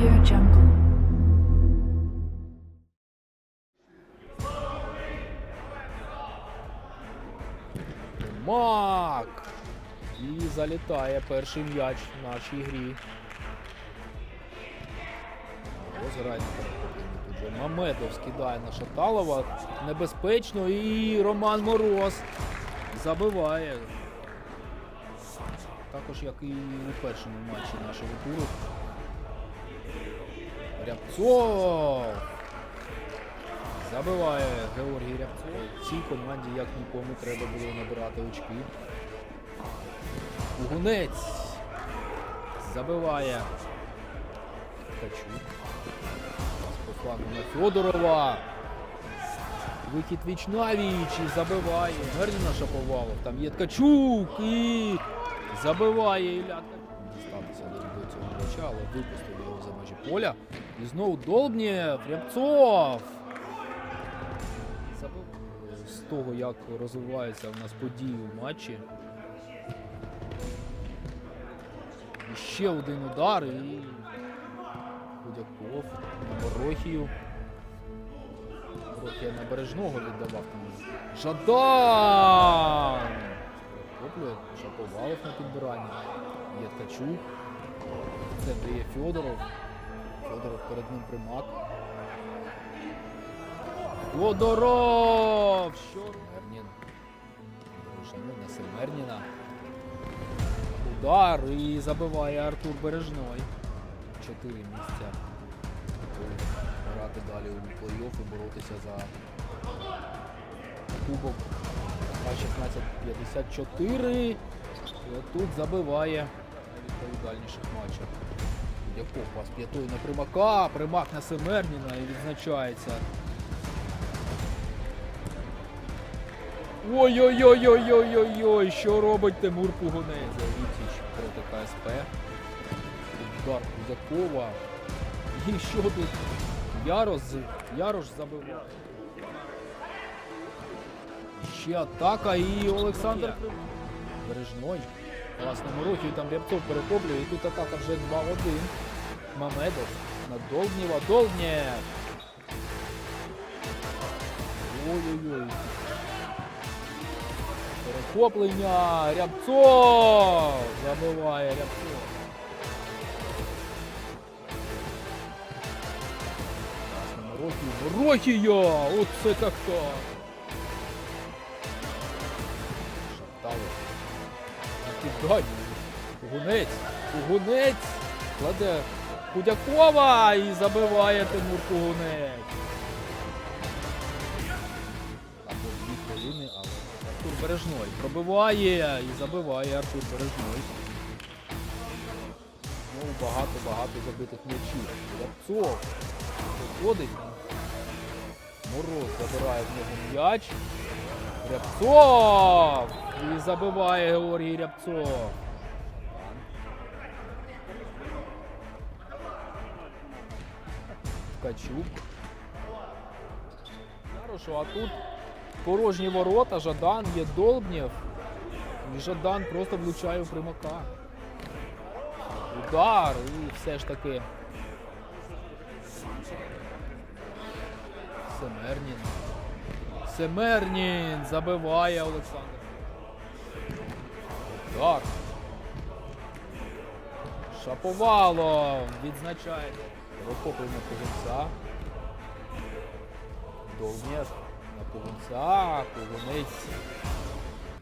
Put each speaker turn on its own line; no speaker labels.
Audio Jungle. Мак! І залітає перший м'яч в нашій грі. Розграється. Мамедов скидає на Шаталова. Небезпечно. І Роман Мороз забиває. Також як і у першому матчі нашого туру. Рябцов! Забиває Георгій Рябцов. Цій команді як нікому треба було набирати очки. Угунець забиває Ткачук. По флангу на Федорова. Вихід віч навіч і забиває. Мерніна Шаповалов. Там є Ткачук і забиває Ілля до, до цього м'яча, але випустив його за межі поля. І знову Долбнєв, Рябцов. З того, як розвиваються в нас події в матчі. І ще один удар і Худяков на Борохію. Борохія на бережного віддавав там. Жадан! Перехоплює, Шаповалов на підбиранні. Є Ткачук. Це де є Федоров. Перед ним примак. Федоров! Що Мернін? Бережний на Семерніна. Удар і забиває Артур Бережной. Чотири місця. Грати далі у плей-офф і боротися за кубок А1654. І тут забиває на відповідальніших матчах. Яков пас п'ятою на примака, примак на Семерніна і відзначається. Ой-ой-ой-ой-ой-ой-ой, що робить Тимур Пугунець? Вітіч проти КСП. Удар Кузакова. І що тут? Ярош, Ярош забиває. Ще атака і Олександр Бережной. Класному рухі там Рябцов перехоплює. І тут атака вже 2-1. Мамедов на Долбнєва. Долбнєв. Ой-ой-ой. Перехоплення. Рябцов. Забиває Рябцов. Рохію, Рохія! Оце так то! Кидай. Гунець. Гунець. Кладе Худякова і забиває Тимур Кугунець. Але Артур Бережной пробиває і забиває Артур Бережной. Знову багато-багато забитих м'ячів. Рябцов виходить. Мороз забирає в нього м'яч. Рябцов! І забиває Георгій Рябцов. Ткачук. Хорошо, а тут порожні ворота, Жадан, є Долбнєв. І Жадан просто влучає в примака. Удар і все ж таки. Семернін. Семернін забиває Олександр. Так. Шаповало відзначає розхоплення Кугунця. Довмір. на Кугунця. Кугунець